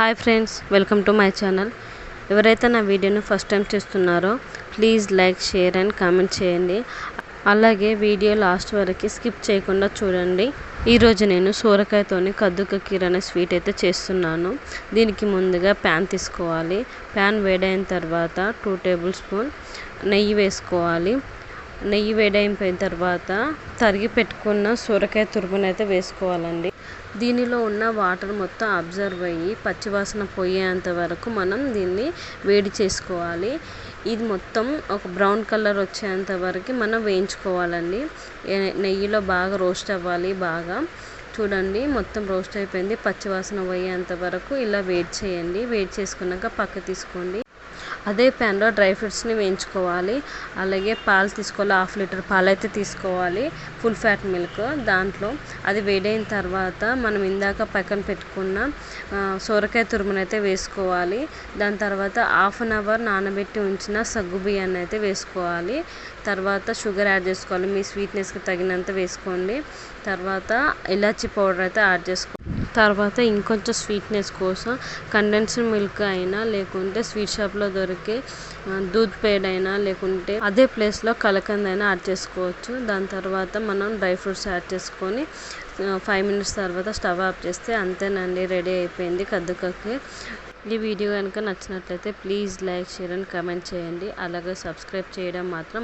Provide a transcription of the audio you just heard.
Hi friends welcome to my channel ఎవరైతే నా వీడియోని ఫస్ట్ టైం చూస్తున్నారో please like share and comment చేయండి. అలాగే వీడియో లాస్ట్ వరకు స్కిప్ చేయకుండా చూడండి. ఈరోజు నేను సోరకాయతోని కద్దుక కీర్ అనే స్వీట్ అయితే చేస్తున్నాను. దీనికి ముందుగా ప్యాన్ తీసుకోవాలి. ప్యాన్ వేడైన తర్వాత టూ టేబుల్ స్పూన్ నెయ్యి వేసుకోవాలి. నెయ్యి వేడైపోయిన తర్వాత తరిగి పెట్టుకున్న సొరకాయ తురుమునైతే వేసుకోవాలండి. దీనిలో ఉన్న వాటర్ మొత్తం అబ్జర్వ్ అయ్యి పచ్చివాసన పోయేంత వరకు మనం దీన్ని వేడి చేసుకోవాలి. ఇది మొత్తం ఒక బ్రౌన్ కలర్ వచ్చేంత వరకు మనం వేయించుకోవాలండి. నెయ్యిలో బాగా రోస్ట్ అవ్వాలి బాగా. చూడండి మొత్తం రోస్ట్ అయిపోయింది. పచ్చివాసన పోయేంత వరకు ఇలా వేడి చేయండి. వేడి చేసుకున్నాక పక్క తీసుకోండి. అదే ప్యాన్లో డ్రై ఫ్రూట్స్ని వేయించుకోవాలి. అలాగే పాలు తీసుకోవాలి. హాఫ్ లీటర్ పాలు అయితే తీసుకోవాలి. ఫుల్ ఫ్యాట్ మిల్క్ దాంట్లో. అది వేడైన తర్వాత మనం ఇందాక పక్కన పెట్టుకున్న సొరకాయ తురుమును అయితే వేసుకోవాలి. దాని తర్వాత హాఫ్ అన్ అవర్ నానబెట్టి ఉంచిన సగ్గు బియ్యాన్ని అయితే వేసుకోవాలి. తర్వాత షుగర్ యాడ్ చేసుకోవాలి. మీ స్వీట్నెస్కి తగినంత వేసుకోండి. తర్వాత ఇలాచీ పౌడర్ అయితే యాడ్ చేసుకో తర్వాత ఇంకొంచెం స్వీట్నెస్ కోసం కండెన్స్డ్ మిల్క్ అయినా లేకుంటే స్వీట్ షాప్లో దొరికే దూద్ పేడ్ అయినా లేకుంటే అదే ప్లేస్లో కలకంద అయినా యాడ్ చేసుకోవచ్చు. దాని తర్వాత మనం డ్రై ఫ్రూట్స్ యాడ్ చేసుకొని ఫైవ్ మినిట్స్ తర్వాత స్టవ్ ఆఫ్ చేస్తే అంతేనండి రెడీ అయిపోయింది కద్దుకకి. ఈ వీడియో కనుక నచ్చినట్లయితే please like share and comment చేయండి. అలాగే సబ్స్క్రైబ్ చేయడం మాత్రం